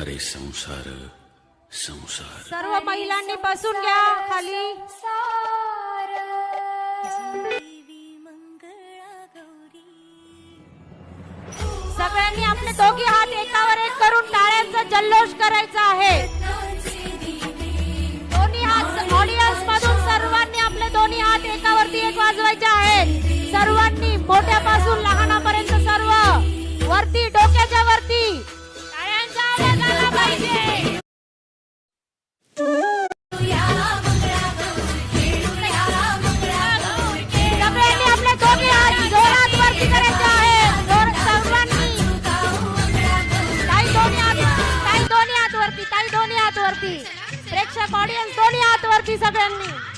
अरे संसार संसार। सर्व महिलांनी बसून घ्या खाली. सगळ्यांनी आपले दोघे हात एकावर एक करून टाळ्यांचा जल्लोष करायचा आहे. दोन्ही हात ऑडियन्स मधून सर्वांनी आपले दोन्ही हात एकावरती एक वाजवायचे आहेत. सर्वांनी मोठ्यापासून पाडी आणि दोन्ही हात वरती सगळ्यांनी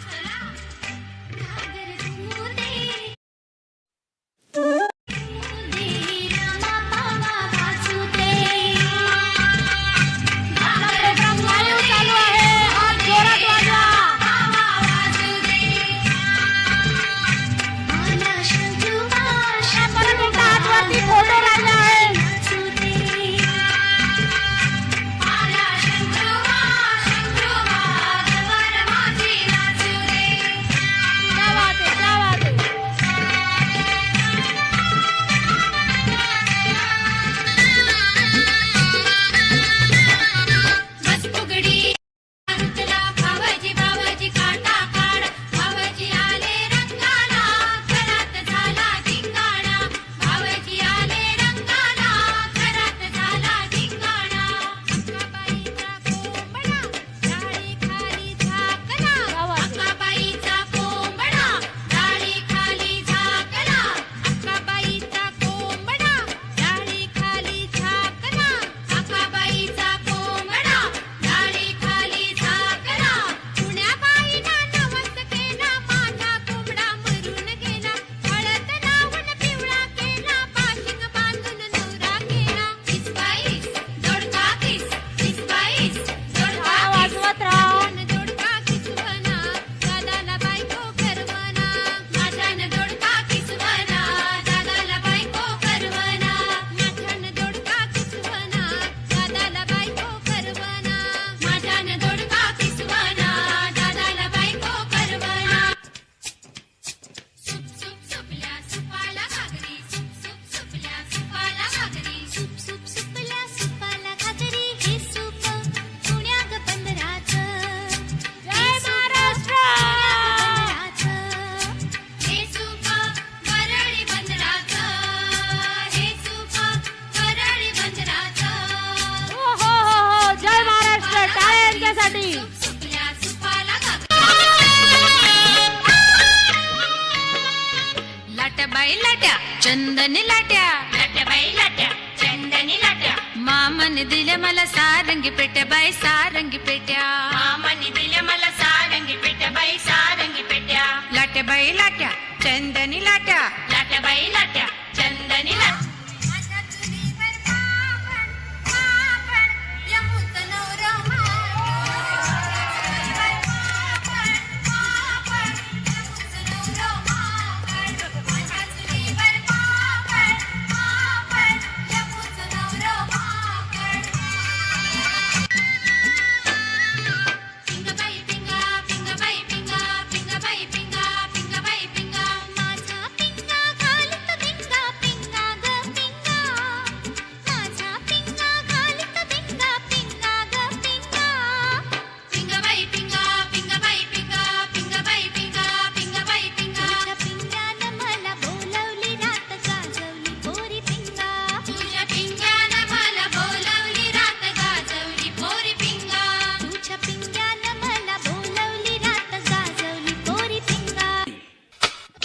लाट्या चंदनी लाट्या लाट्याबाई लाट्या चंदनी लाट्या मामाने दिल्या मला सारंगी पेट्या बाई सारंगी पेट्या मामाने दिल्या मला सारंगी पेट्या बाई सारंगी पेट्या लाट्याबाई लाट्या चंदनी लाट्या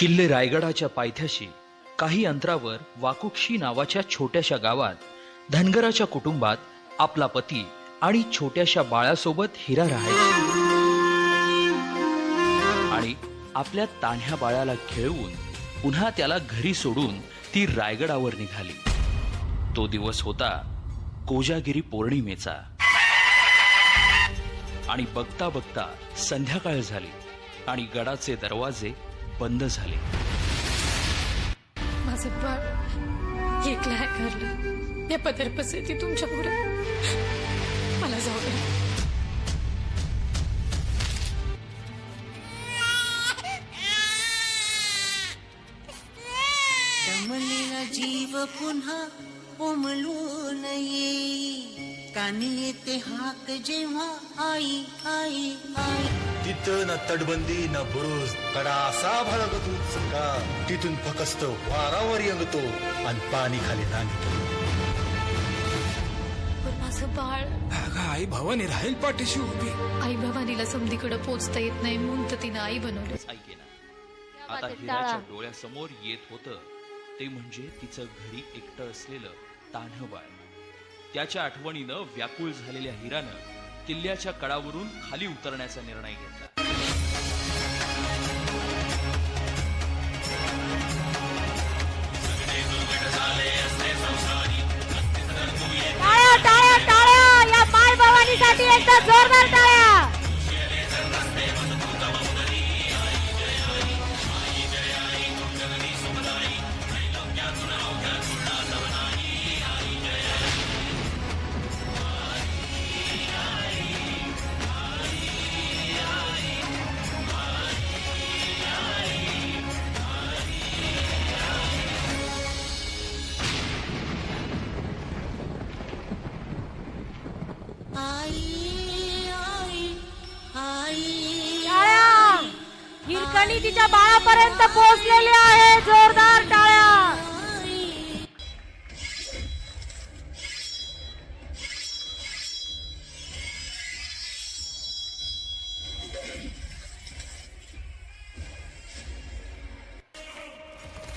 किल्ले रायगडाच्या पायथ्याशी काही अंतरावर वाकुक्षी नावाच्या छोट्याशा गावात धनगराच्या कुटुंबात आपला पती आणि छोट्याशा बाळासोबत हिरा राहायची. आणि आपल्या तान्ह्या बाळाला खेळवून पुन्हा त्याला घरी सोडून ती रायगडावर निघाली. तो दिवस होता कोजागिरी पौर्णिमेचा. आणि बघता बघता संध्याकाळ झाली आणि गडाचे दरवाजे बंद झाले. माझं बाळ एकला हॅकरला या पदरपस येते तुमच्यापुढे मला जाऊ दे. जीव पुन्हा उमलून नये. कानी ते हाक जेव्हा आई आई आई. तिथं ना तटबंदी ना बुरुज कडा असा भळकतो का तिथून फकस्त वारावर यंगतो आणि पाणी खाली पण माझं बाळ अगं आई भवानी राहील पाठीशी उभी. आई भवानीला समधीकडे पोचता येत नाही म्हणून तर तिनं आई बनवलं. ऐकेना बात आता हिराच्या. डोळ्यासमोर येत होतं. ते म्हणजे तिचं घरी एकटं असलेलं तान्ह बाळ. त्याच्या आठवणीनं व्याकुळ झालेल्या हिरानं किल्ल्याच्या कडावरून खाली उतरण्याचा निर्णय घेतला. टाळ्या टाळ्या टाळ्या. या माय भवानीसाठी एकदा जोरदार टाळ्या. बाळापर्यंत पोहोचलेली आहे जोरदार टाळ्या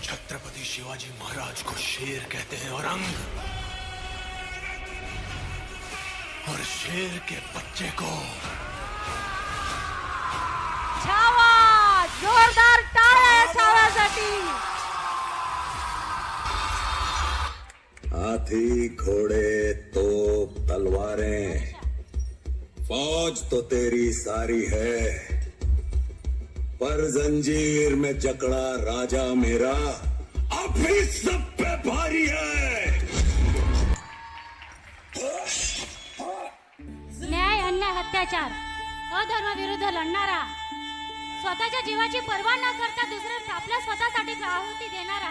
छत्रपति शिवाजी महाराज को शेर कहते हैं और अंग। और शेर के बच्चे को छावा जोरदार हाथी घोड़े तो तलवारें। फौज तो तेरी सारी है। पर जंजीर में जकड़ा राजा मेरा अब भी सब पे भारी है। न्याय अन्याय अत्याचार। अधर्म विरुद्ध लढणारा स्वतःच्या जीवाची पर्वा न करता दुसऱ्या आपल्या स्वतःसाठी आहुती देणारा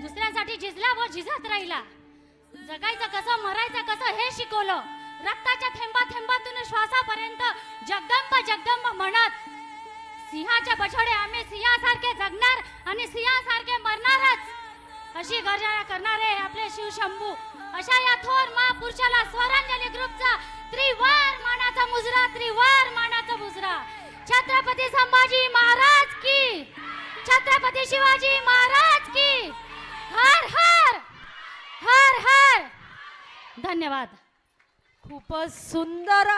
दुसऱ्यांसाठी झिजला व झिजत राहिला. जगायचं कसं मरायचं कसं हे शिकवलं. रक्ताच्या थेंबा थेंबातून श्वासापर्यंत जगदंब जगदंब म्हणत सिंहाच्या बछडे आम्ही सिंहासारखे जगणार आणि सिंहासारखे मरणारच. अशी गर्जना करणारे आपले शिवशंभू अशा या थोर महापुरुषाला स्वरांजली ग्रुपचा त्रिवार शिवाजी महाराज की। हर हर हर हर। धन्यवाद। खूपच सुंदर